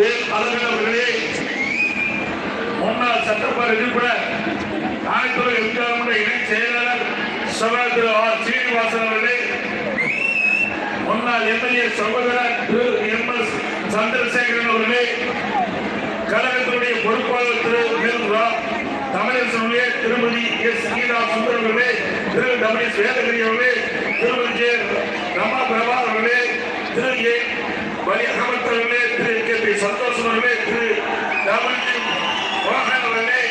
அழகன் அவர்களே முன்னாள் சட்டமன்ற உறுப்பினர் ஆணைத்துறை எம்ஜிஆர் இணை செயலாளர் சகோதரர் திரு ஆர் சீனிவாசன் அவர்களே முன்னாள் எம்எல்ஏ சகோதரர் திரு எம் எஸ் சந்திரசேகரன் அவர்களே கழகத்தினுடைய பொறுப்பாளர் திரு நிர்மலா தமிழரசன் திருமதி எஸ் கீதா சுந்தர் அவர்களே திரு டபிள்யூ வேதகிரி அவர்களே திருமதி ஜே ரமா பிரபா அவர்களே திரு ஏ வலி அகமத் அவர்களே திரு கே பி சந்தோஷ் அவர்களே திரு டபிள்யூ மோகன் அவர்களே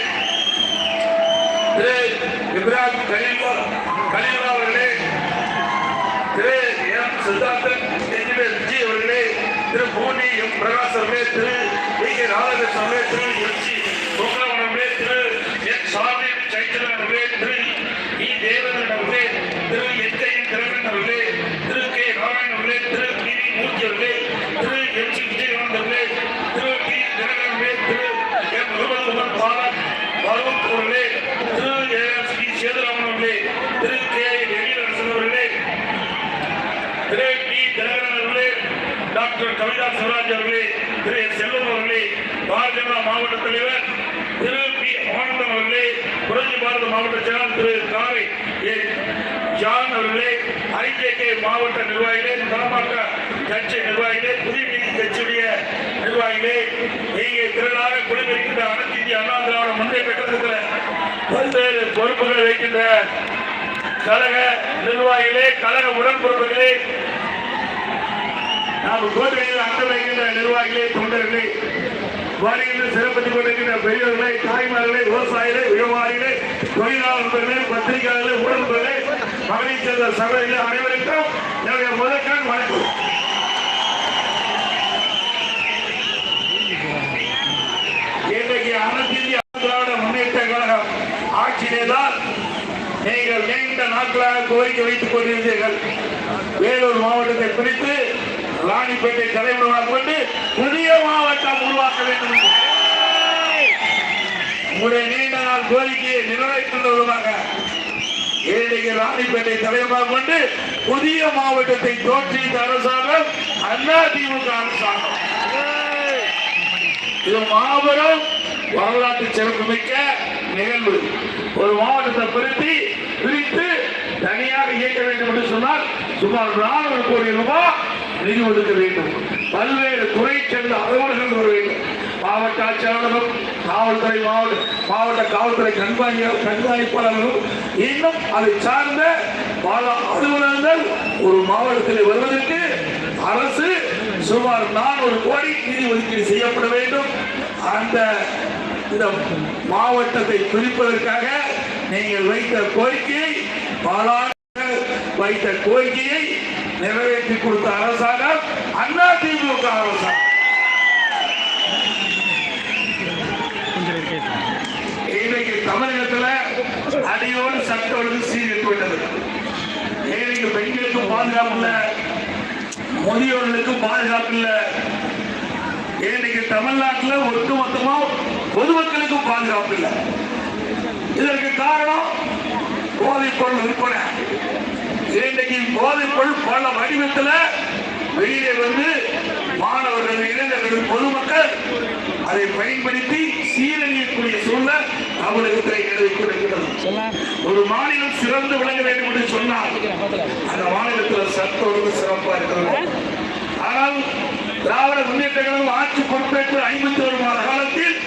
திரு இப்ராஹிம் கலீலா கலீலா அவர்களே திரு எம் சித்தார்த்தன் என்ஜினியர் ஜி அவர்களே திரு பூனி எம் பிரகாஷ் அவர்களே திரு வி கே ராதாகிருஷ்ணன் அவர்களே திரு எம் ஜி கவிதா அவர்களே திரு செல்வம் அவர்களே பாரதிய ஜனதா மாவட்ட தலைவர் திரு பி ஆனந்தம் அவர்களே புரட்சி பாரத மாவட்ட செயலாளர் திரு காரை ஏ. ஜான் அவர்களே ஐஜேகே மாவட்ட நிர்வாகிகளே தலமாக்க கட்சி நிர்வாகிகளே புதிய நீதி கட்சியுடைய நிர்வாகிகளே இங்கே திரளாக குடியிருக்கின்ற அனைத்து இந்திய அண்ணா திராவிட முன்னேற்ற கழகத்தில் பல்வேறு பொறுப்புகள் வைக்கின்ற கழக நிர்வாகிகளே கழக உடன்பிறப்புகளே நாம் கோட்டையில் அங்கம் வைக்கின்ற நிர்வாகிகளே தொண்டர்களே வருகின்ற சிறப்பித்துக் கொண்டிருக்கின்ற பெரியவர்களே தாய்மார்களே விவசாயிகளே வியாபாரிகளே தொழிலாளர்களே பத்திரிகையாளர்களே உடன்பர்களே மகளிர் சேர்ந்த சபையிலே அனைவருக்கும் என்னுடைய முதற்கண் வணக்கம். இன்றைக்கு அனைத்து இந்திய திராவிட முன்னேற்ற கழகம் ஆட்சியிலே தான் நீங்கள் நீண்ட நாட்களாக கோரிக்கை வைத்துக் கொண்டிருந்தீர்கள். வேலூர் மாவட்டத்தை குறித்து ராணிப்பேட்டை தலைமுறையாக கொண்டு புதிய மாவட்டம் உருவாக்க வேண்டும் உங்களுடைய நீண்ட நாள் கோரிக்கையை நிறைவேற்றுவதாக இன்றைக்கு ராணிப்பேட்டை தலைவராக கொண்டு புதிய மாவட்டத்தை தோற்றிய அரசாங்கம் அண்ணா திமுக அரசாங்கம். இது மாபெரும் வரலாற்று சிறப்புமிக்க நிகழ்வு. ஒரு மாவட்டத்தை பிரித்து பிரித்து தனியாக இயக்க வேண்டும் என்று சொன்னால் சுமார் நானூறு கோடி ரூபாய் நிதி ஒதுக்க வேண்டும். பல்வேறு துறை சேர்ந்த அலுவலர்கள் வர வேண்டும். மாவட்ட ஆட்சியாளர்களும் காவல்துறை மாவட்ட மாவட்ட காவல்துறை கண்காணி கண்காணிப்பாளர்களும் இன்னும் அதை சார்ந்த பல அலுவலகங்கள் ஒரு மாவட்டத்தில் வருவதற்கு அரசு சுமார் நானூறு கோடி நிதி ஒதுக்கீடு செய்யப்பட வேண்டும். அந்த இந்த மாவட்டத்தை குறிப்பதற்காக நீங்கள் வைத்த கோரிக்கையை பல வைத்த கோரிக்கையை நிறைவேற்றி கொடுத்த அரசாங்கம் அண்ணா திமுக அரசாங்கம் இன்னைக்கு தமிழகத்துல அடியோடு சட்ட ஒழுங்கு சீர்கிட்டு விட்டது ஏழைக்கு பெண்களுக்கு பாதுகாப்பு இல்ல முதியோர்களுக்கு பாதுகாப்பு இல்ல. இன்னைக்கு தமிழ்நாட்டுல ஒட்டுமொத்தமா பொதுமக்களுக்கும் பாதுகாப்பு இல்லை. இதற்கு காரணம் போதைப் பொருள் விற்பனை இன்னைக்கு போதைப்பொருள் பல வடிவத்துல வெளியே வந்து மாணவர்கள் இளைஞர்கள் பொதுமக்கள் அதை பயன்படுத்தி சீரழியக்கூடிய சூழல் தமிழகத்தில் நிலவி ஒரு மாநிலம் சிறந்து விளங்க வேண்டும் என்று சொன்னால் அந்த மாநிலத்தில் சட்ட ஒழுங்கு சிறப்பா இருக்கிறது. ஆனால் திராவிட முன்னேற்ற கழகம் ஆட்சி பொறுப்பேற்று ஐம்பத்தி ஒரு மாத காலத்தில்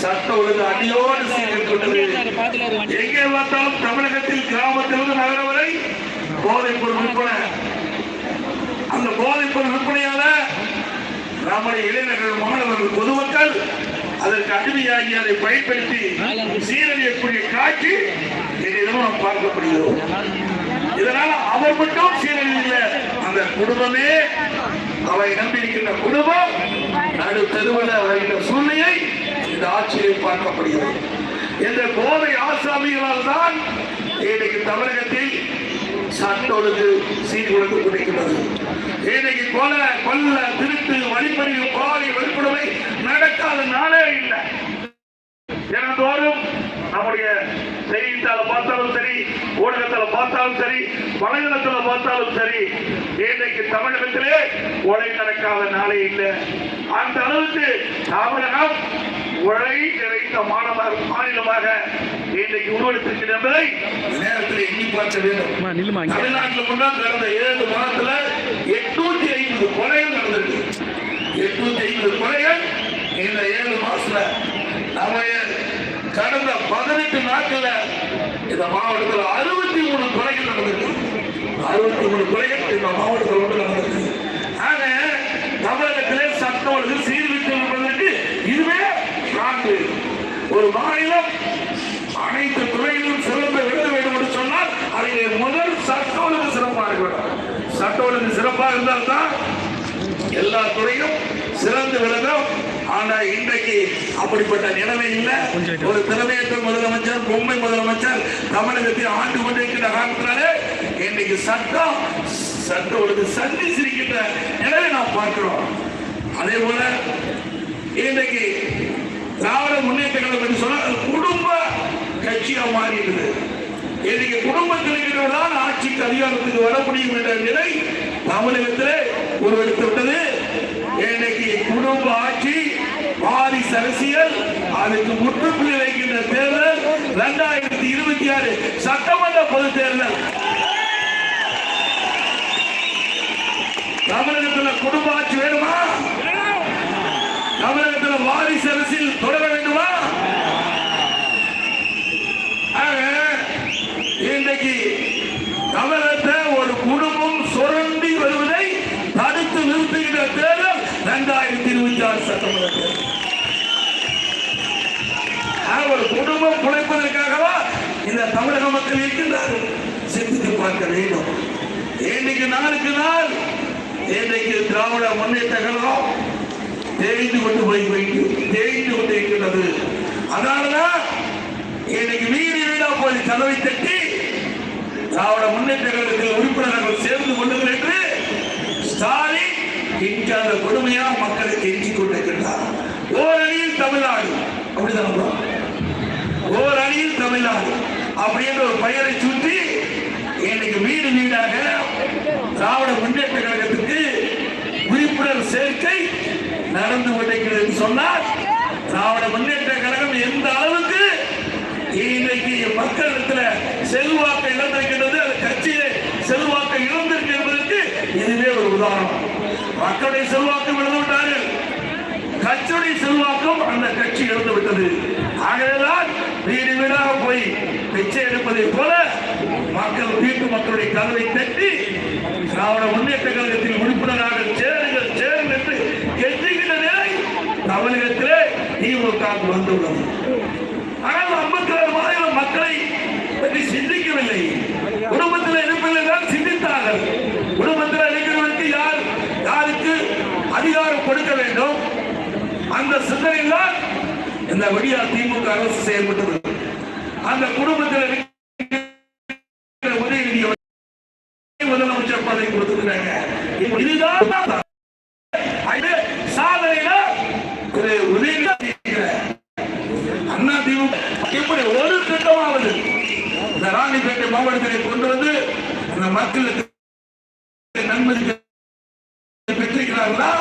சட்ட ஒழுங்கு அடியோடு சீர்கொண்டது எங்கே பார்த்தாலும் தமிழகத்தில் போதைப் பொருள் விற்பனை. அந்த போதைப் பொருள் விற்பனையால நம்முடைய இளைஞர்கள் மாணவர்கள் பொதுமக்கள் அதற்கு அடிமையாகி அதை பயன்படுத்தி சீரழியக்கூடிய காட்சி என்னிடம் நாம் பார்க்கப்படுகிறோம். இதனால அவர் மட்டும் சீரழியல அந்த குடும்பமே அவரை நம்பியிருக்கின்ற குடும்பம் நடு தெருவில் வருகின்ற சூழ்நிலையை இந்த ஆட்சியில் பார்க்கப்படுகிறது. இந்த கோவை ஆசாமிகளால் தான் இன்றைக்கு தமிழகத்தில் சட்ட ஒழுங்கு சீர்குலைந்து கொண்டிருக்கிறது இன்னைக்கு கொலை கொல்ல திருட்டு வழிப்பறிவு பாரி வழிப்படுமை நடக்காத நாளே இல்லை. தினந்தோறும் நம்முடைய செய்தித்தாள பார்த்தாலும் சரி ஊடகத்துல பார்த்தாலும் சரி வலைதளத்துல பார்த்தாலும் சரி இன்றைக்கு தமிழகத்திலே கொலை நடக்காத நாளே இல்லை. அந்த அளவுக்கு தமிழகம் கொலை நிறைந்த மாநிலமாக மாநிலமாக இன்றைக்கு உருவெடுத்திருக்கிறது என்பதை நேரத்தில் எண்ணி பார்க்க வேண்டும். தமிழ்நாட்டில் முன்னால் கடந்த ஏழு மாதத்துல எட்நூத்தி ஐம்பது கொலைகள் நடந்திருக்கு. எட்நூத்தி ஐம்பது கொலைகள் இந்த ஏழு மாசத்துல நம்ம கடந்த பதினெட்டு நாட்கள்ல இந்த மாவட்டத்தில் அறுபத்தி மூணு கொலைகள் நடந்திருக்கு. அறுபத்தி மூணு கொலைகள் இந்த மாவட்டத்தில் மட்டும் நடந்திருக்கு. ஆக தமிழகத்திலே சட்டம் சீர்திருத்தம் என்பதற்கு இதுவே சான்று. ஒரு மாநிலம் அனைத்து துறையிலும் சிறந்த எழுத வேண்டும் என்று சொன்னால் அதிலே முதல் சட்ட ஒழுங்கு சிறப்பாக இருக்க வேண்டும் சட்ட ஒழுங்கு சிறப்பாக இருந்தால்தான் எல்லா துறையும் சிறந்து விளங்கும் ஆனா இன்றைக்கு அப்படிப்பட்ட நிலைமை இல்லை. ஒரு திறமையற்ற முதலமைச்சர் பொம்மை முதலமைச்சர் தமிழகத்தை ஆண்டு கொண்டிருக்கிற காரணத்தினாலே இன்னைக்கு சட்டம் சட்ட ஒழுங்கு சந்தி சிரிக்கின்ற நிலையை நாம் பார்க்கிறோம். அதே போல இன்றைக்கு திராவிட முன்னேற்ற கழகம் என்று சொன்னால் குடும்ப கட்சியா மாறி இருக்குது இன்னைக்கு குடும்பத்தில் தான் ஆட்சிக்கு அதிகாரத்துக்கு வர முடியும் என்ற நிலை தமிழகத்திலே உருவெடுத்து விட்டது. இன்னைக்கு குடும்ப ஆட்சி வாரிசு அரசியல் அதுக்கு முற்றுப்புள்ளி வைக்கின்ற தேர்தல் இரண்டாயிரத்தி இருபத்தி ஆறு சட்டமன்ற பொது தேர்தல். தமிழகத்தில் குடும்ப ஆட்சி வேணும்? தமிழகத்தில் தொடர வேண்டுமா? ஆக, இன்றைக்கு தமிழகத்தை ஒரு குடும்பம் சுரண்டி வருவதை தடுத்து நிறுத்துகின்ற தேர்தல் இரண்டாயிரத்தி இருபத்தி ஆறு சட்டமன்ற தேர்தல் ஒரு குடும்பம் குலைப்பதற்காகவா இந்த தமிழக மக்கள் இருக்கின்றார்கள்? சிந்தித்து பார்க்க வேண்டும். இன்னைக்கு நாளுக்கு நாள் இன்றைக்கு திராவிட முன்னேற்ற கழகம் தேய்ந்து கொண்டு போய் வைத்து தேய்ந்து கொண்டு இருக்கிறது அதனாலதான் இன்னைக்கு வீடு வீடா போய் கதவை தட்டி திராவிட முன்னேற்ற கழகத்தில் உறுப்பினர்கள் சேர்ந்து கொள்ளுங்கள் என்று ஸ்டாலின் இன்று அந்த கொடுமையா மக்களை கெஞ்சிக் கொண்டிருக்கின்றார். ஓரணியில் தமிழ்நாடு. அப்படிதான் ஓர் அணியில் தமிழ்நாடு. அப்படின்ற ஒரு பெயரை சுற்றி இன்னைக்கு வீடு வீடாக திராவிட முன்னேற்ற கழகத்துக்கு உறுப்பினர் சேர்க்கை நடந்து கொண்டிருக்கிறது என்று சொன்னால் திராவிட முன்னேற்ற கழகம் எந்த அளவுக்கு இன்னைக்கு மக்களிடத்துல செல்வாக்கை இழந்திருக்கின்றது அது கட்சியிலே செல்வாக்கை இழந்திருக்கு என்பதற்கு இதுவே ஒரு உதாரணம். மக்களுடைய செல்வாக்கம் இழந்து விட்டார்கள். கட்சியுடைய செல்வாக்கம் அந்த கட்சி இழந்து விட்டது. ஆகவேதான் வீடு வீடாக போய் பிச்சை எடுப்பதை போல மக்கள் வீட்டு மக்களுடைய கதவை தட்டி திராவிட முன்னேற்ற கழகத்தில் உறுப்பினராக சேருங்கள் சேருங்கள் என்று கெஞ்சுகின்ற நிலை தமிழகத்திலே திமுக வந்துள்ளது ஆனால் ஐம்பத்தி ஆறு மாநில மக்களை பற்றி சிந்திக்கவில்லை குடும்பத்தில் இருப்பதில் தான் சிந்தித்தார்கள் குடும்பத்தில் இருக்கிறவருக்கு யார் யாருக்கு அதிகாரம் கொடுக்க வேண்டும். அந்த சிந்தனையில் தான் இந்த விடியா திமுக அரசு செயல்பட்டது. அந்த குடும்பத்தில் உதயநிதி முதலமைச்சர் பதவி கொடுத்துருக்காங்க இதுதான் அது சாதனையில திரு உதயநிதி அண்ணா திமுக இப்படி ஒரு திட்டமாவது இந்த ராணிப்பேட்டை மாவட்டத்தை கொண்டு வந்து அந்த மக்களுக்கு நன்மதி பெற்றிருக்கிறார்களா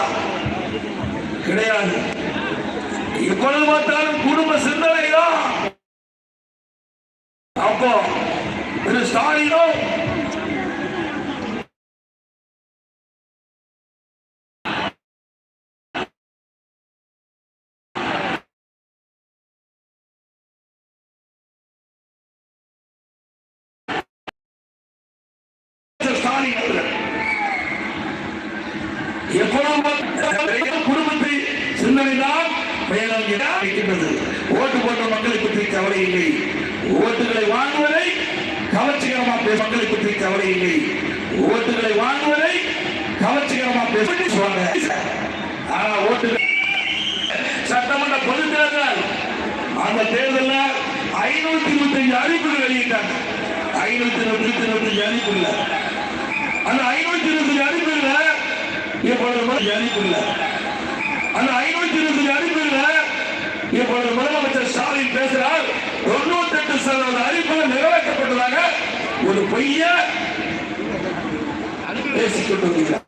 கிடையாது எப்பொழுது பார்த்தாலும் குடும்ப சிந்தனை தான் அப்போ திரு ஸ்டாலினும் ஓட்டு போன்ற மக்களை பற்றி கவலை இல்லை ஓட்டுகளை வாங்குவதை கவர்ச்சிகரமா பேச மக்களை பற்றி கவலை இல்லை ஓட்டுகளை வாங்குவதை கவர்ச்சிகரமா பேசுவாங்க ஆனா ஓட்டு சட்டமன்ற பொது தேர்தல். அந்த தேர்தலில் ஐநூத்தி இருபத்தி அஞ்சு அறிவிப்புகள் வெளியிட்டாங்க. ஐநூத்தி இருபத்தி இருபத்தஞ்சு அறிவிப்புகள் அந்த ஐநூத்தி இருபத்தஞ்சு அறிவிப்புகள் இப்பொழுது அறிவிப்புகள் அந்த ஐநூத்தி இருபத்தஞ்சு அறிவிப்புகள் இப்பொழுது முதலமைச்சர் ஸ்டாலின் பேசுகிறார் தொண்ணூத்தி எட்டு சதவீத அறிவிப்புகள் நிறைவேற்றப்பட்டதாக ஒரு பொய்ய பேசிக்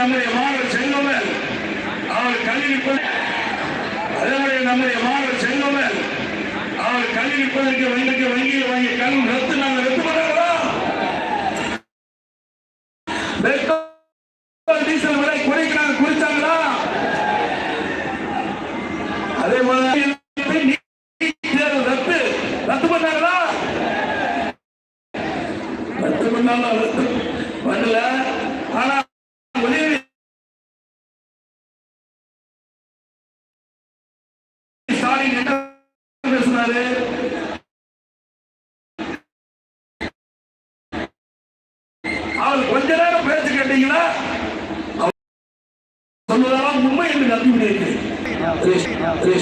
நம்முடைய மாணவர் செல்வமன் அவர் கல்வி அதே நம்முடைய மாணவர் செல்வமன் அவர் கல்வி விற்பதற்கு வங்கிக்கு வங்கியில் வாங்கி கல்வி ரத்து நாங்கள் ரத்து பண்ணாங்களா பெட்ரோல் டீசல் விலை குறைக்கிறாங்க குறிச்சாங்களா அதே மாதிரி நீட் தேர்வு ரத்து ரத்து பண்ணாங்களா ரத்து பண்ணாலும் ரத்து பண்ணல ஆனா உதயநிதி ஸ்டாலின் என்ன பேசினாரு அவர் கொஞ்ச நேரம் பேச்சு கேட்டீங்கன்னா அவர் சொல்வதெல்லாம் உண்மை என்று நம்பிவிடுகிறேன்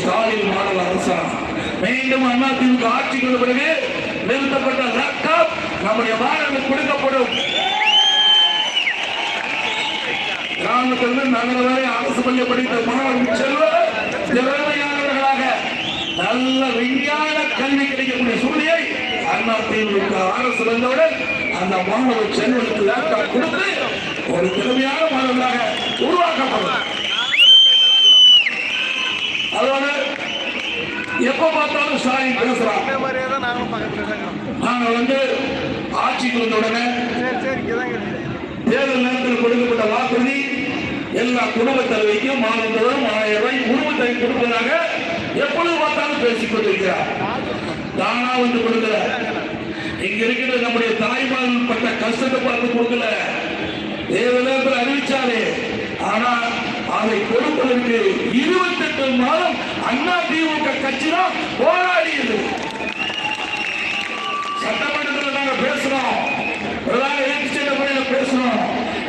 ஸ்டாலின் மாடல் அரசாங்கம். மீண்டும் அதிமுக ஆட்சிக்கு வந்த பிறகு நிறுத்தப்பட்ட லேப்டாப் நம்முடைய மாணவர்களுக்கு கொடுக்கப்படும். கிராமத்திலிருந்து நகர வரை அரசு பள்ளி படித்த மாணவர்கள் செல்வ திறமையானவர்களாக நல்ல விஞ்ஞான கல்வி கிடைக்கக்கூடிய சூழ்நிலை அண்ணா திமுக அரசு வந்தவுடன் அந்த மாணவர் செல்வனுக்கு லேப்டாப் கொடுத்து ஒரு திறமையான மாணவர்களாக உருவாக்கப்படும் அதோடு எப்ப பார்த்தாலும் ஸ்டாலின் பேசுறான் நாங்க வந்து ஆட்சிக்கு வந்த உடனே தேர்தல் நேரத்தில் கொடுக்கப்பட்ட வாக்குறுதி எல்லா குடும்ப தலைவிக்கும் மாதந்தோறும் ஆயிரம் ரூபாய் குடும்ப தலைவி கொடுப்பதாக எப்பொழுது பார்த்தாலும் பேசிக் கொண்டிருக்கிறார். தானா வந்து கொடுக்கல. இங்க இருக்கிற நம்முடைய தாய்மார்கள் பட்ட கஷ்டத்தை பார்த்து கொடுக்கல. தேர்தல் நேரத்தில் அறிவிச்சாரு ஆனா அதை கொடுப்பதற்கு இருபத்தெட்டு மாதம் அண்ணா திமுக கட்சி தான் போராடியது. சட்டமன்றத்தில் நாங்க பேசுறோம். பிரதான எதிர்க்கட்சியில முறையில் பேசுறோம்.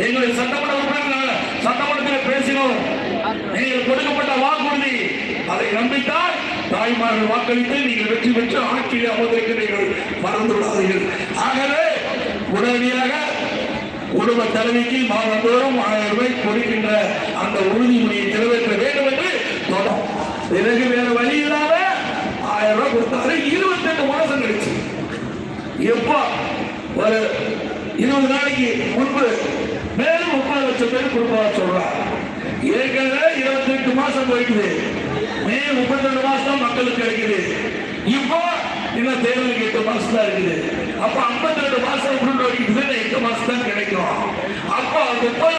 எங்களுடைய சட்டமன்ற உறுப்பினர்கள் சட்டமன்றத்தில் பேசினோம். நீங்கள் கொடுக்கப்பட்ட வாக்குறுதி அதை நம்பித்தான் தாய்மார்கள் வாக்களித்து நீங்கள் வெற்றி பெற்று ஆட்சியில் அமர்ந்திருக்கிறீர்கள். மறந்து விடாதீர்கள். ஆகவே உடனடியாக குடும்ப தலைவிக்கு மாதந்தோறும் ஆயிரம் ரூபாய் கொடுக்கின்ற அந்த உறுதிமொழியை நிறைவேற்ற வேண்டும் என்று எனக்கு வேற வழி இல்லாம ஆயிரம் ரூபாய் கொடுத்தாரு. இருபத்தெட்டு மாசம் கழிச்சு. எப்போ ஒரு இருபது நாளைக்கு முன்பு மேலும் முப்பது லட்சம் பேர் கொடுப்பதா சொல்றாங்க. ஏற்கனவே இருபத்தி எட்டு மாசம் போயிடுது மே முப்பத்தி ரெண்டு மாசம் மக்களுக்கு கிடைக்குது. இப்போ இன்னும் தேர்தலுக்கு எட்டு மாசம் தான் இருக்குது. அப்ப ஐம்பத்தி ரெண்டு மாசம் உருண்டு வரைக்கும் எட்டு மாசம் தான் கிடைக்கும். அப்போ முப்பது